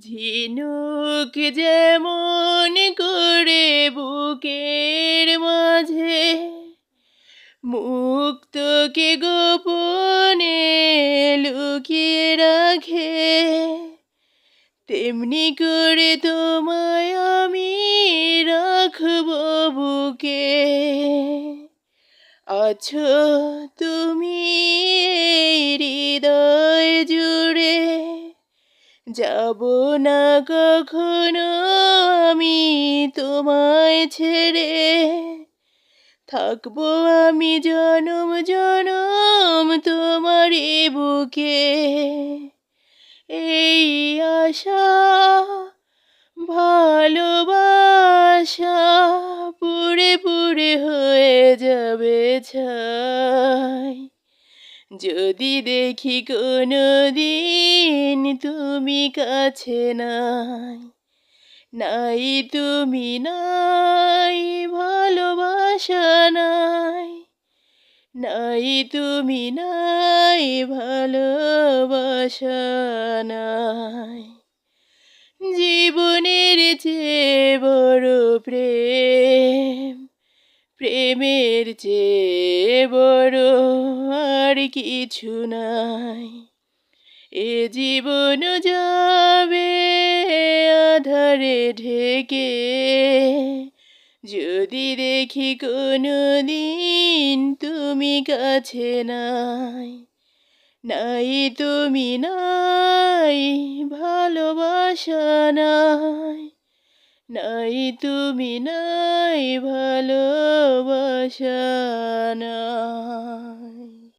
ঝিনুক যেমন করে বুকের মাঝে, মুক্তকে গোপনে লুকিয়ে রাখে। তেমনি করে তোমায় আমি রাখব বুকে। আছো তুমি যাব না কখনো আমি তোমায় ছেড়ে। থাকব আমি জনম জনম তোমারই বুকে। এই আশা, ভালোবাসা পুরে পুরে হয়ে যাবে ছাই। যদি দেখি কোনো দিন তুমি কাছে নাই নাই তুমি নাই, ভালোবাসা নাই নাই তুমি নাই, ভালোবাসা নাই। জীবনের চেয়ে বড় প্রেম প্রেমের চেয়ে বড় আর কিছু নাই। এ জীবন যাবে আধারে ঢেকে। যদি দেখি কোনো দিন তুমি কাছে নাই নাই তুমি নাই, ভালোবাসা নাই। নাই তুমি নাই ভালোবাসা নাই